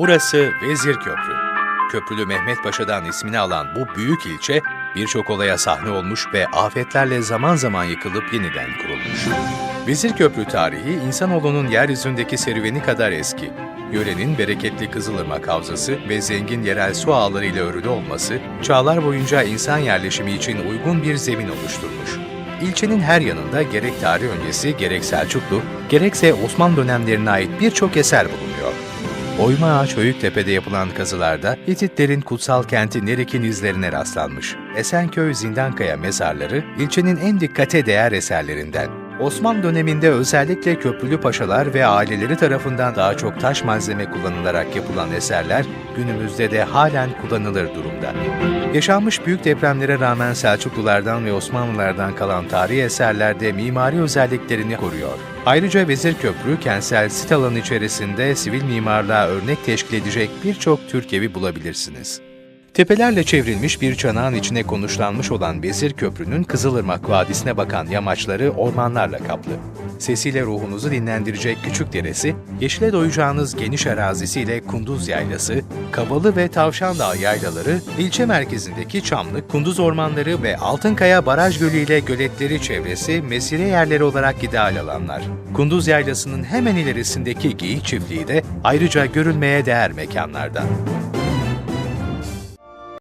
Burası Vezir Köprü. Köprülü Mehmet Paşa'dan ismini alan bu büyük ilçe birçok olaya sahne olmuş ve afetlerle zaman zaman yıkılıp yeniden kurulmuş. Vezir Köprü tarihi insanoğlunun yeryüzündeki serüveni kadar eski. Yörenin bereketli Kızılırmak Havzası ve zengin yerel su ağlarıyla örülü olması, çağlar boyunca insan yerleşimi için uygun bir zemin oluşturmuş. İlçenin her yanında gerek tarih öncesi, gerek Selçuklu, gerekse Osmanlı dönemlerine ait birçok eser bulunuyor. Oyma Ağaç Höyüktepe'de yapılan kazılarda Hititlerin kutsal kenti Nerik'in izlerine rastlanmış. Esenköy Zindankaya mezarları ilçenin en dikkate değer eserlerinden. Osmanlı döneminde özellikle köprülü paşalar ve aileleri tarafından daha çok taş malzeme kullanılarak yapılan eserler günümüzde de halen kullanılır durumda. Yaşanmış büyük depremlere rağmen Selçuklulardan ve Osmanlılardan kalan tarihi eserler de mimari özelliklerini koruyor. Ayrıca Vezir Köprü kentsel sit alanı içerisinde sivil mimarlığa örnek teşkil edecek birçok Türk evi bulabilirsiniz. Tepelerle çevrilmiş bir çanağın içine konuşlanmış olan Vezir Köprü'nün Kızılırmak Vadisi'ne bakan yamaçları ormanlarla kaplı. Sesiyle ruhunuzu dinlendirecek küçük deresi, yeşile doyacağınız geniş arazisiyle Kunduz Yaylası, Kabalı ve Tavşan Dağı yaylaları, ilçe merkezindeki Çamlık, Kunduz Ormanları ve Altınkaya Baraj Gölü ile göletleri çevresi mesire yerleri olarak ideal alanlar. Kunduz Yaylası'nın hemen ilerisindeki Geyik Çiftliği de ayrıca görülmeye değer mekanlardan.